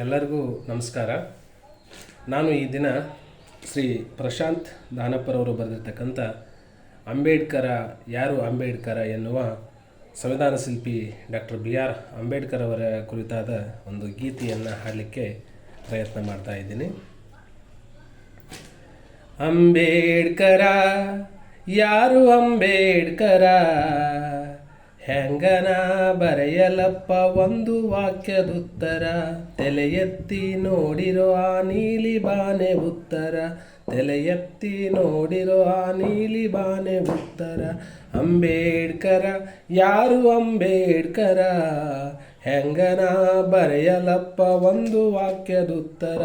ಎಲ್ಲರಿಗೂ ನಮಸ್ಕಾರ. ನಾನು ಈ ದಿನ ಶ್ರೀ ಪ್ರಶಾಂತ್ ದಾನಪ್ಪರವರು ಬರೆದಿರ್ತಕ್ಕಂಥ ಅಂಬೇಡ್ಕರ ಯಾರು ಅಂಬೇಡ್ಕರ ಎನ್ನುವ ಸಂವಿಧಾನ ಶಿಲ್ಪಿ ಡಾಕ್ಟರ್ ಬಿ ಆರ್ ಅಂಬೇಡ್ಕರ್ ಅವರ ಕುರಿತಾದ ಒಂದು ಗೀತೆಯನ್ನು ಹಾಡಲಿಕ್ಕೆ ಪ್ರಯತ್ನ ಮಾಡ್ತಾ ಇದ್ದೀನಿ. ಅಂಬೇಡ್ಕರ, ಯಾರು ಅಂಬೇಡ್ಕರ? ಹೆಂಗನ ಬರೆಯಲಪ್ಪ ಒಂದು ವಾಕ್ಯದುತ್ತರ? ತಲೆ ಎತ್ತಿ ನೋಡಿರೋ ಆ ನೀಲಿ ಬಾನೆ ಉತ್ತರ. ತಲೆ ಎತ್ತಿ ನೋಡಿರೋ ಆ ನೀಲಿ ಬಾನೆ ಉತ್ತರ. ಅಂಬೇಡ್ಕರ, ಯಾರು ಅಂಬೇಡ್ಕರ? ಹೆಂಗನ ಬರೆಯಲಪ್ಪ ಒಂದು ವಾಕ್ಯದುತ್ತರ?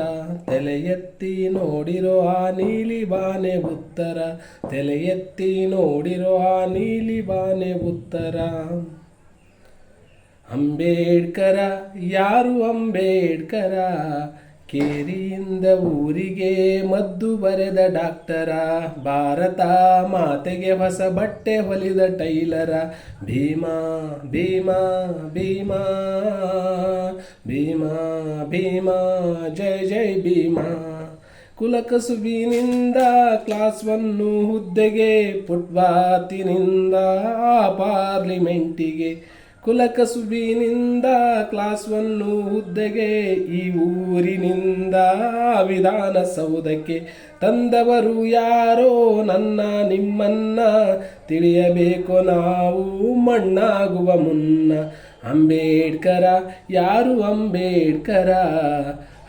ತಲೆ ಎತ್ತಿ ನೋಡಿರೋ ಆ ನೀಲಿ ಬಾನೆ ಉತ್ತರ. ತಲೆ ಎತ್ತಿ ನೋಡಿರೋ ಆ ನೀಲಿ ಬಾನೆ ಉತ್ತರ. ಅಂಬೇಡ್ಕರ, ಯಾರು ಅಂಬೇಡ್ಕರ? ಕೇರಿಯಿಂದ ಊರಿಗೆ ಮದ್ದು ಬರೆದ ಡಾಕ್ಟರ, ಭಾರತ ಮಾತೆಗೆ ಹೊಸ ಬಟ್ಟೆ ಹೊಲಿದ ಟೈಲರ, ಭೀಮಾ ಭೀಮಾ ಭೀಮಾ ಭೀಮಾ ಭೀಮಾ, ಜೈ ಜೈ, ಭೀಮಾ. ಕುಲಕಸುಬಿನಿಂದ ಕ್ಲಾಸ್ ಒನ್ನು ಹುದ್ದೆಗೆ ಫುಟ್ಬಾತಿನಿಂದ ಪಾರ್ಲಿಮೆಂಟಿಗೆ ಕುಲಕಸುಬಿನಿಂದ ಕ್ಲಾಸ್ ಒನ್ನು ಹುದ್ದೆಗೆ, ಈ ಊರಿನಿಂದ ವಿಧಾನಸೌಧಕ್ಕೆ ತಂದವರು ಯಾರೋ ನನ್ನ ನಿಮ್ಮನ್ನ ತಿಳಿಯಬೇಕು ನಾವು ಮಣ್ಣಾಗುವ ಮುನ್ನ. ಅಂಬೇಡ್ಕರ, ಯಾರು ಅಂಬೇಡ್ಕರ?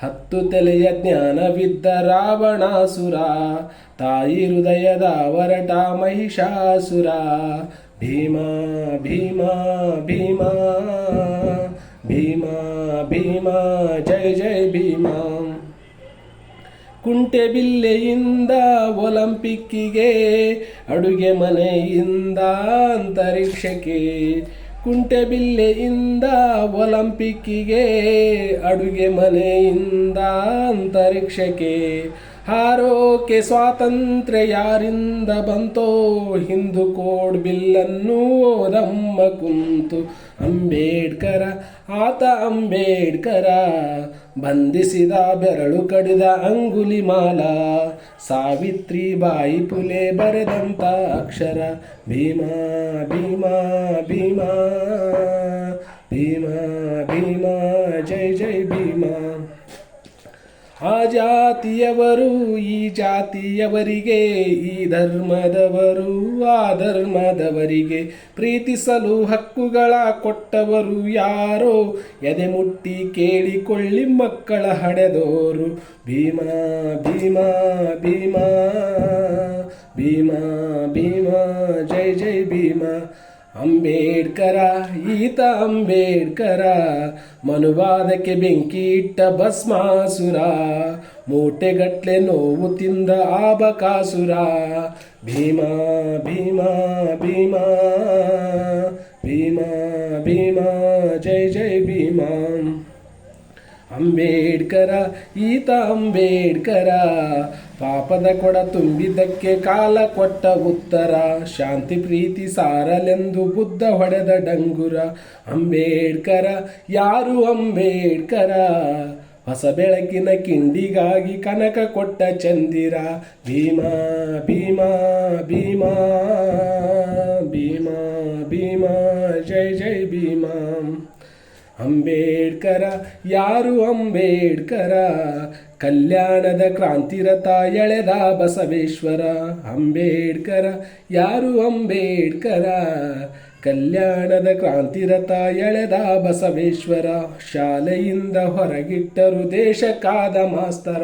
ಹತ್ತು ತಲೆಯ ಜ್ಞಾನವಿದ್ದ ರಾವಣಾಸುರ, ತಾಯಿ ಹೃದಯದ ವರಟ ಮಹಿಷಾಸುರ. ಭೀಮಾ ಭೀಮಾ ಭೀಮಾ ಭೀಮಾ ಭೀಮಾ, ಜೈ ಜೈ ಭೀಮಾ. ಕುಂಟೆಬಿಲ್ಲೆಯಿಂದ ಒಲಂಪಿಕ್ಕಿಗೆ, ಅಡುಗೆ ಮನೆಯಿಂದ ಅಂತರಿಕ್ಷಕ್ಕೆ. ಕುಂಟೆಬಿಲ್ಲೆಯಿಂದ ಒಲಂಪಿಕ್ಕಿಗೆ, ಅಡುಗೆ ಮನೆಯಿಂದ ಅಂತರಿಕ್ಷಕ್ಕೆ. ಹಾರೋಕೆ ಸ್ವಾತಂತ್ರ್ಯ ಯಾರಿಂದ ಬಂತೋ? ಹಿಂದು ಕೋಡ್ ಬಿಲ್ಲನ್ನು ಓದಮ್ಮ ಕುಂತು. ಅಂಬೇಡ್ಕರ, ಆತ ಅಂಬೇಡ್ಕರ, ಬಂಧಿಸಿದ ಬೆರಳು ಕಡಿದ ಅಂಗುಲಿ ಮಾಲ. ಸಾವಿತ್ರಿ ಬಾಯಿ ಪುಲೆ ಬರೆದಂತ ಅಕ್ಷರ, ಭೀಮಾ ಭೀಮಾ ಭೀಮಾ ಭೀಮಾ. ಆ ಜಾತಿಯವರು, ಈ ಜಾತಿಯವರಿಗೆ, ಈ ಧರ್ಮದವರು, ಆ ಧರ್ಮದವರಿಗೆ ಪ್ರೀತಿಸಲು ಹಕ್ಕುಗಳ ಕೊಟ್ಟವರು ಯಾರೋ? ಎದೆ ಮುಟ್ಟಿ ಕೇಳಿಕೊಳ್ಳಿ ಮಕ್ಕಳ ಹಡೆದೋರು ಭೀಮಾ ಭೀಮಾ ಭೀಮಾ ಭೀಮಾ ಭೀಮಾ, ಜೈ ಜೈ ಭೀಮಾ. ಅಂಬೇಡ್ಕರ, ಈತ ಅಂಬೇಡ್ಕರ, ಮನುವಾದಕ್ಕೆ ಬೆಂಕಿ ಇಟ್ಟ ಭಸ್ಮಾಸುರ, ಮೂಟೆಗಟ್ಲೆ ನೋವು ತಿಂದ ಆಬಕಾಸುರ. ಭೀಮಾ ಭೀಮಾ ಭೀಮಾ ಭೀಮಾ ಭೀಮಾ, ಜೈ ಜೈ ಭೀಮಾ. ಅಂಬೇಡ್ಕರ, ಈತ ಅಂಬೇಡ್ಕರ. ಪಾಪದ ಕೊಡ ತುಂಬಿದ್ದಕ್ಕೆ ಕಾಲ ಕೊಟ್ಟ ಉತ್ತರ. ಶಾಂತಿ ಪ್ರೀತಿ ಸಾರಲೆಂದು ಬುದ್ಧ ಹೊಡೆದ ಡಂಗುರ. ಅಂಬೇಡ್ಕರ, ಯಾರು ಅಂಬೇಡ್ಕರ? ಹೊಸ ಬೆಳಕಿನ ಕಿಂಡಿಗಾಗಿ ಕನಕ ಕೊಟ್ಟ ಚಂದಿರ. ಭೀಮಾ ಭೀಮಾ ಭೀಮಾ ಭೀಮಾ ಭೀಮಾ, ಜೈ ಜೈ ಭೀಮಾ. ಅಂಬೇಡ್ಕರ ಯಾರು ಅಂಬೇಡ್ಕರ? ಕಲ್ಯಾಣದ ಕ್ರಾಂತಿರಥ ಎಳೆದ ಬಸವೇಶ್ವರ. ಅಂಬೇಡ್ಕರ ಯಾರು ಅಂಬೇಡ್ಕರ? ಕಲ್ಯಾಣದ ಕ್ರಾಂತಿರಥ ಎಳೆದ ಬಸವೇಶ್ವರ, ಶಾಲೆಯಿಂದ ಹೊರಗಿಟ್ಟರು ದೇಶ ಕಾದ ಮಾಸ್ತರ,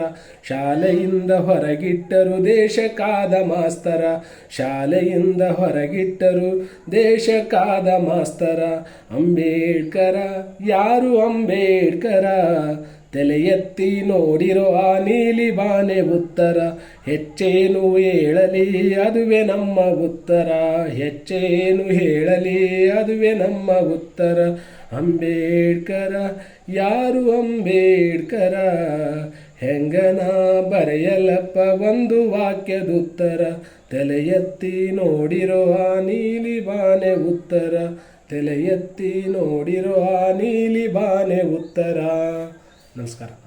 ಶಾಲೆಯಿಂದ ಹೊರಗಿಟ್ಟರು ದೇಶ ಕಾದ ಮಾಸ್ತರ, ಶಾಲೆಯಿಂದ ಹೊರಗಿಟ್ಟರು ದೇಶ ಕಾದ ಮಾಸ್ತರ. ಅಂಬೇಡ್ಕರ, ಯಾರು ಅಂಬೇಡ್ಕರ? ತಲೆ ಎತ್ತಿ ನೋಡಿರೋ ಆ ನೀಲಿ ಬಾನೆ ಉತ್ತರ, ಹೆಚ್ಚೇನು ಹೇಳಲಿ ಅದುವೆ ನಮ್ಮ ಉತ್ತರ, ಹೆಚ್ಚೇನು ಹೇಳಲಿ ಅದುವೆ ನಮ್ಮ ಉತ್ತರ. ಅಂಬೇಡ್ಕರ, ಯಾರು ಅಂಬೇಡ್ಕರ? ಹೆಂಗನ ಬರೆಯಲಪ್ಪ ಒಂದು ವಾಕ್ಯದುತ್ತರ ತಲೆ ಎತ್ತಿ ನೋಡಿರೋ ಆ ನೀಲಿ ಬಾನೆ ಉತ್ತರ ತಲೆ ಎತ್ತಿ ನೋಡಿರೋ ಆ ನೀಲಿ ಬಾನೆ ಉತ್ತರ. ನಮಸ್ಕಾರ.